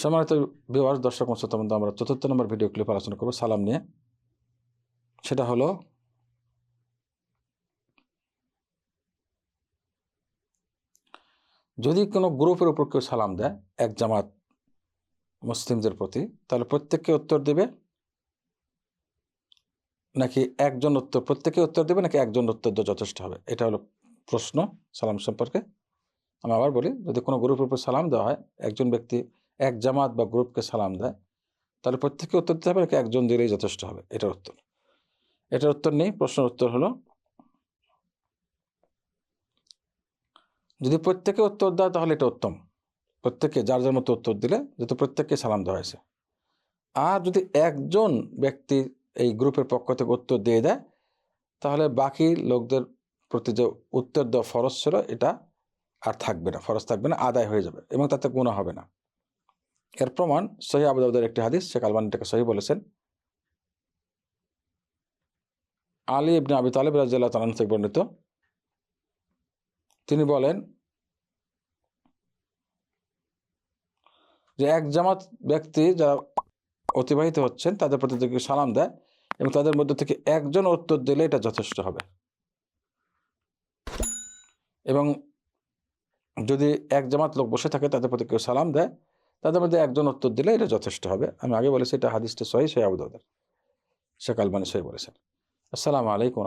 সম্মানিত বিওয়ার্স দর্শক বন্ধু, আমরা চতুর্থ নম্বর ভিডিও ক্লিপ আলোচনা করব, সালাম নিয়ে। সেটা হলো, যদি কোনো গ্রুপের উপর কেউ সালাম দেয়, এক জামাত মুসলিমদের প্রতি, তাহলে প্রত্যেককে উত্তর দেবে? নাকি একজন উত্তর, প্রত্যেকে উত্তর দেবে, নাকি একজন উত্তর যথেষ্ট হবে? এটা হলো প্রশ্ন সালাম সম্পর্কে। আমি আবার বলি, যদি কোনো গ্রুপের উপর সালাম দেওয়া হয়, একজন ব্যক্তি এক জামাত বা গ্রুপকে সালাম দেয়, তাহলে প্রত্যেককে উত্তর দিতে হবে নাকি একজন দিলেই যথেষ্ট হবে? এটার উত্তর। এটার উত্তর নেই, প্রশ্নের উত্তর হলো, যদি প্রত্যেকে উত্তর দেয় তাহলে এটা উত্তম। প্রত্যেকে, যার যার মতো উত্তর দিলে, যেহেতু প্রত্যেককে সালাম দেওয়া হয়েছে। আর যদি একজন ব্যক্তি এই গ্রুপের পক্ষ থেকে উত্তর দিয়ে দেয়, তাহলে বাকি লোকদের প্রতি যে উত্তর দেওয়া ফরজ ছিল, এটা আর থাকবে না। ফরজ থাকবে না, আদায় হয়ে যাবে এবং তাতে গুণা হবে না। এর প্রমাণ সহি আবুদাউদের একটি হাদিস, শেখ আলবানিটাকে সহি বলেছেন। আলী ইবনে আবি তালিব রাজিয়াল্লাহ তালান থেকে বর্ণিত। তিনি বলেন যে এক জামাত ব্যক্তি যারা অতিবাহিত হচ্ছেন, তাদের প্রতি সালাম দেয় এবং তাদের মধ্যে থেকে একজন উত্তর দিলে এটা যথেষ্ট হবে। এবং যদি এক জামাত লোক বসে থাকে, তাদের প্রতি কেউ সালাম দেয় তাদের মধ্যে একজন উত্তর দিলে এটা যথেষ্ট হবে। আমি আগে বলেছি এটা হাদিসটা সহি সহি আবুদাউদের মানে সহি বলেছেন। আসসালামু আলাইকুম।